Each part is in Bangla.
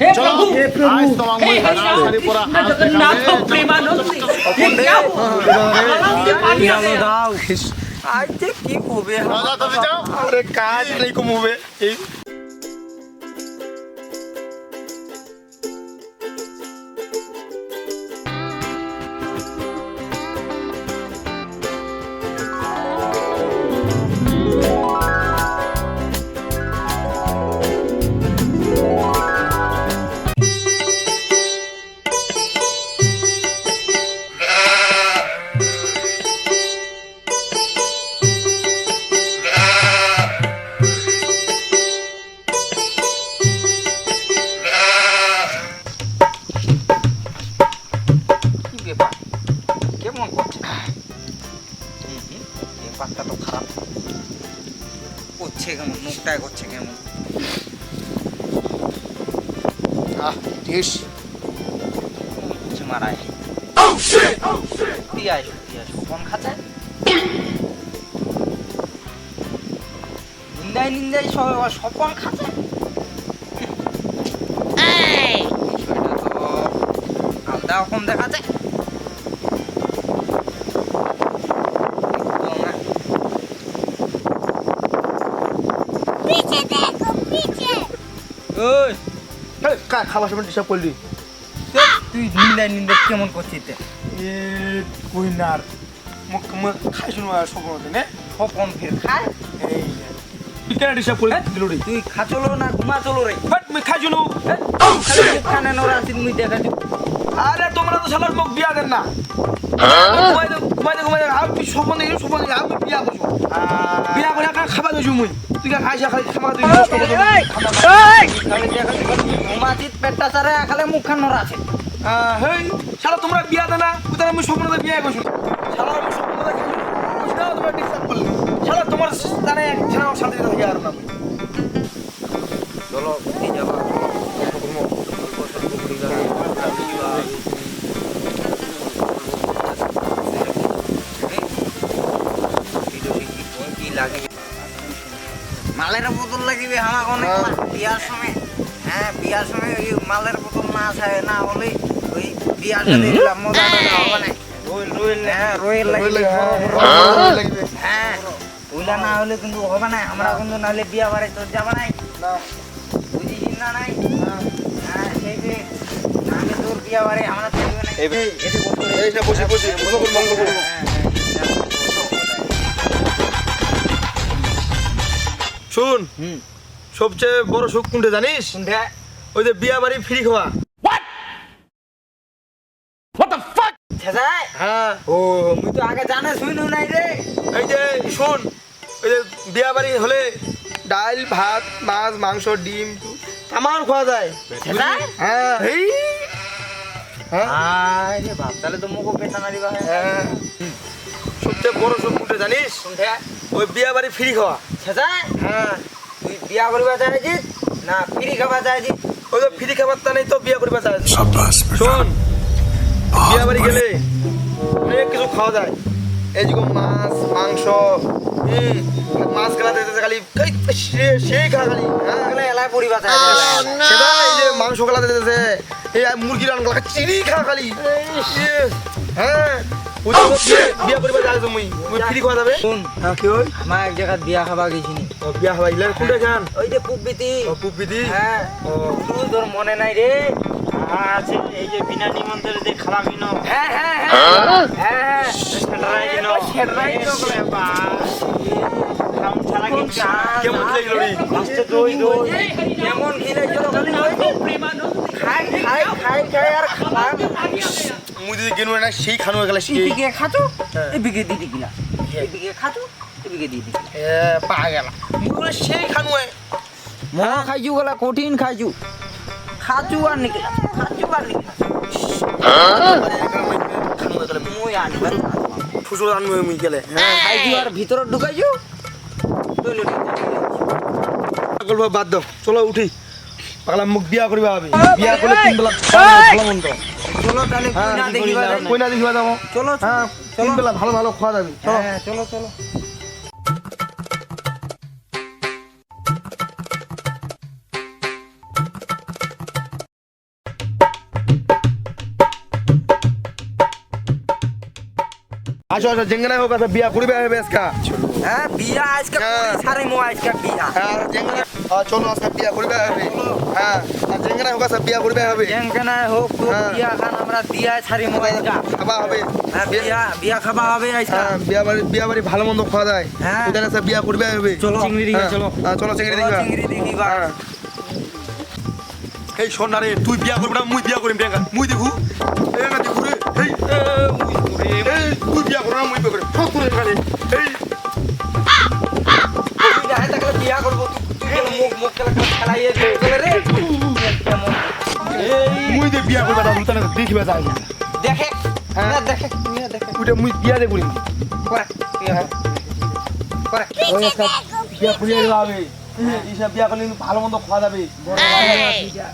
हे चलो प्रभु हे प्रभु आज तो हे हम हरिनाम सारी पूरा कृष्ण जगन्नाथ प्रेमानंदी ये क्या हुआ गला में पानी आ गया আজকে কি হবে राजा तो जाओ আরে কাজ নেই কমবে এই আহ ঢিস কিছু মারায়। কোন নিন্দাই নিন্দাই সব সপন খাচ্ছে বিষয়টা তো আলাদা রকম দেখাচ্ছে। একদম না। খাবার সময় ডিস্টার্ব করলি। তুই নিন্দায় নিন্দা কেমন করছিস এ কই না আর খাই শুনো আর স্বপ্ন দিনে স্বপন ফের? খাই। এই তুই কেন ডিস্টার্ব করলি? হ্যাঁ, দিল রে তুই খা চলো না ঘুমা চলো রে। বাট মুই খাই শুনো খানে নোরা আছিস মুই দেখা দিই আরে তোমরা তো শালার মুখ বিয়া দেন না। ঘুমাই দে ঘুমাই দে ঘুমাই দে আমি সপন দেখি সপন দেখি আমি বিয়া করছ বিয়া করে একা খাবা দিছো মুই। তুই কা খাইছা খালি দেখা দিই ঘুমাছিস পেটটা সারে খালি মুখখান নড়াছে হেই শালা তোমরা বিয়া দেন। কোথায় আমি স্বপ্ন বিয়া করছ? শালা আমি স্বপ্ন দেখি বুঝতে ডিস্টার্ব করলে শালা তোমার জানে ছাড়া শান্তি থাকে আর না। চলো যাবা মালের বোতল লাগিবে আমার অনেক বিয়ার সময়। হ্যাঁ বিয়ার সময় ওই মালের বোতল না আছে না হলে ওই বিয়ার সাথে দিলাম মজা হবে না রোয়েল রোয়েল হ্যাঁ রোয়েল লাগিবে হ্যাঁ ওইলা না হলে কিন্তু হবে না আমরা কিন্তু নাহলে বিয়া বাড়ি তোর যাবা নাই। বুঝিস না নাই? হ্যাঁ। সেই যে আমি তোর বিয়া বাড়ি আমরা থাকবে এই বসে বসে মঙ্গল শুন। হুম। সবচেয়ে বড় সুখ কোনটা জানিস? ওই যে বিয়া বাড়ি ফ্রি খাওয়া হ্যাঁ। ও মুই তো আগে জানে শুনু নাই রে। এই যে শোন। ওই যে বিয়া বাড়ি হলে ডাল ভাত মাছ মাংস ডিম আমার খাওয়া যায়। হ্যাঁ। এই হ্যাঁ। আরে বাপ তাহলে তো মুখো পেটা না হ্যাঁ। সবচেয়ে বড় সুখ কোনটা জানিস? ওই বিয়া বাড়ি ফ্রি খাওয়া ছেসাই হ্যাঁ। তুই বিয়া করিবা চাইছিস না ফ্রি চাইছিস ওই ফ্রি খাবার তা নেই তো বিয়া করিবা চাই শোন বিয়া বাড়ি গেলে অনেক কিছু খাওয়া যায়। এই যে মাছ মাংস মাছ খেলা দিতেছে খালি সেই খা খালি যে মাংস খেলা দিতেছে এই মুরগি রান খেলা চিনি খা খালি। হ্যাঁ। বিয়া কৰিব এক জেগাত বিয়া খাব গৈছিনি বিয়া খাব গিলা যে পূব বিতি অঁ পূব বিতি অঁ তোৰ মনে নাই এই যে বিনা নিমন্ত্রণে খারাপ হ্যাঁ কেমন খাই খাই খাই আর খাই মুই যদি গেনু না সেই খানু গেলে সেই এদিকে খাচো হ্যাঁ। এদিকে দিদি গিলা এদিকে খাচো এদিকে দিদি এ পা গেল মুই সেই খানু মহা খাইছু গলা কঠিন খাইছু। খাচু আর নিকলা খাচু আর নিকলা। খানু গেলে মুই আনবার ফুসুল আনু মুই গেলে। খাইছু আর ভিতর ঢুকাইছু। তৈল গল্প বাদ দাও। চলো উঠি। পাগলা মুখ বিয়া করিবা হবে। বিয়া করলে তিন বেলা ভালো মন্দ। চলো তাহলে হ্যাঁ, কইনা দেখিবা যাব। কইনা দেখিবা চলো হ্যাঁ তিন বেলা ভালো ভালো খাওয়া চলো। হ্যাঁ চলো চলো। জেঙ্গনা হোক আছে বিয়া করবে হ্যাঁ বিয়া আজকে হ্যাঁ। মো আজকে বিয়া। হ্যাঁ জেঙ্গনা চলো আজকে বিয়া করবে হবে হ্যাঁ আর জেঙ্গনা হোক আছে বিয়া করবে হবে হোক হ্যাঁ। বিয়া খান আমরা দিয়া ছাড়িমু আজকে খাবা হবে। হ্যাঁ বিয়া বিয়া খাবা হবে হ্যাঁ বিয়া বাড়ি বিয়া বাড়ি ভালো মন্দ খাওয়া যায়। হ্যাঁ। বিয়া করবে হবে চলো চিংড়ি দিকে হ্যাঁ, চলো। হ্যাঁ, চলো চিংড়ি চলো, দিকে চিংড়ি দেখি বা। হ্যাঁ। এই শোন তুই বিয়া করবি না মুই বিয়া করিম দেখা মুই দেখু। এই না দেখু রে। এই খেলা চলে রে। মুই যে বিয়া করবা দাদু তানে দেখিবা যায় দেখে হ্যাঁ। না দেখে তুমি দেখে। ওইটা মুই বিয়া দে করিম করে করে। ওই একটা বিয়া করিয়ে দেওয়া হবে। এইসব বিয়া করলে ভালো মন্দ খাওয়া যাবে।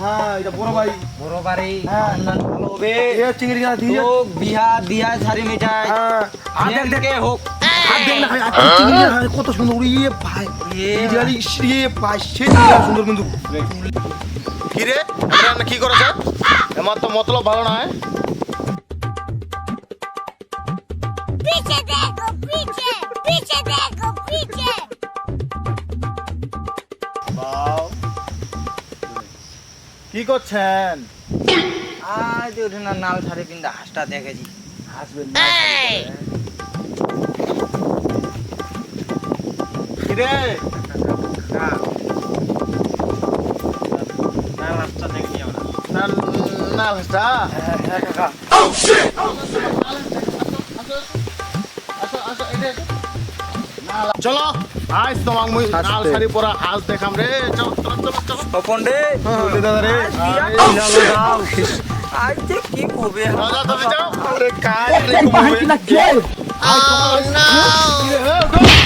হ্যাঁ এটা বড় ভাই। বড় বাড়ি হ্যাঁ। ভালো হবে। চিংড়ি বিয়া দিয়া। হ্যাঁ। দেখ দেখ দেখে। হোক। হ্যাঁ? কত সুন্দর উড়িয়ে ভাই ইয়ে ভাই সে সুন্দর কিন্তু কিরে রান্না কি করেছে? আমার তো মতলব ভালো নয় হ্যাঁ? কি করছেন? আজ উঠে না নাল ধারে কিন্তু হাঁসটা দেখেছি। হাসবেন রে না চলো আজ তোমাক মুই নাল শাড়ি পরা হাল দেখাম রে চলো চলো চলো তপন রে বলে দাদা রে আজ যে কি হবে রাজা তুমি যাও আরে কাজ রে কুমার না কে হবে না